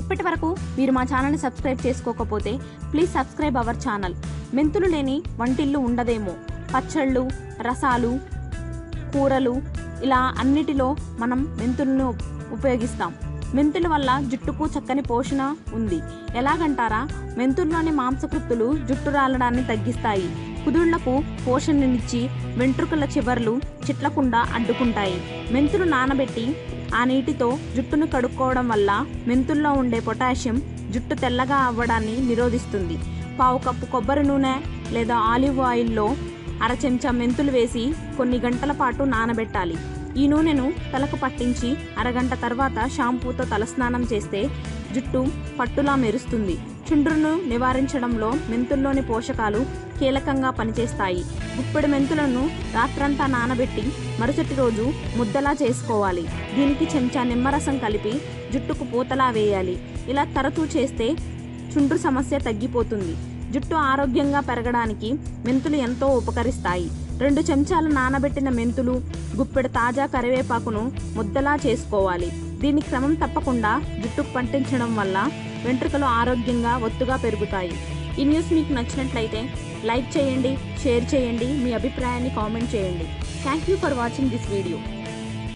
ఇప్పటి వరకు మీరు మా ఛానల్ని సబ్స్క్రైబ్ చేసుకోకపోతే ప్లీజ్ సబ్స్క్రైబ్ అవర్ ఛానల్. మెంతులు లేని వంటిల్లు ఉండదేమో. పచ్చళ్ళు రసాలు కూరలు ఇలా అన్నిటిలో మనం మెంతులను ఉపయోగిస్తాం. మెంతుల వల్ల జుట్టుకు చక్కని పోషణ ఉంది. ఎలాగంటారా? మెంతుల్లోని మాంసకృత్తులు జుట్టు రాలడాన్ని తగ్గిస్తాయి. కుదుళ్ళకు పోషణనిచ్చి వెంట్రుకల చివర్లు చిట్లకుండా అడ్డుకుంటాయి. మెంతులు నానబెట్టి ఆ నీటితో జుట్టును కడుక్కోవడం వల్ల మెంతుల్లో ఉండే పొటాషియం జుట్టు తెల్లగా అవ్వడాన్ని నిరోధిస్తుంది. పావు కప్పు కొబ్బరి నూనె లేదా ఆలివ్ ఆయిల్లో అర చెంచా మెంతులు వేసి కొన్ని గంటల పాటు నానబెట్టాలి. ఈ నూనెను తలకు పట్టించి అరగంట తర్వాత షాంపూతో తలస్నానం చేస్తే జుట్టు పట్టులా మెరుస్తుంది. చుండ్రును నివారించడంలో మెంతుల్లోని పోషకాలు కీలకంగా పనిచేస్తాయి. గుప్పెడు మెంతులను రాత్రంతా నానబెట్టి మరుసటి రోజు ముద్దలా చేసుకోవాలి. దీనికి చెంచా నిమ్మరసం కలిపి జుట్టుకు పూతలా వేయాలి. ఇలా తరచూ చేస్తే చుండ్రు సమస్య తగ్గిపోతుంది. జుట్టు ఆరోగ్యంగా పెరగడానికి మెంతులు ఎంతో ఉపకరిస్తాయి. రెండు చెంచాలు నానబెట్టిన మెంతులు గుప్పెడు తాజా కరివేపాకును ముద్దలా చేసుకోవాలి. దీని క్రమం తప్పకుండా జుట్టుకు పట్టించడం వల్ల వెంట్రుకలు ఆరోగ్యంగా ఒత్తుగా పెరుగుతాయి. ఈ న్యూస్ మీకు నచ్చినట్లయితే లైక్ చేయండి షేర్ చేయండి మీ అభిప్రాయాన్ని కామెంట్ చేయండి. Thank you for watching this video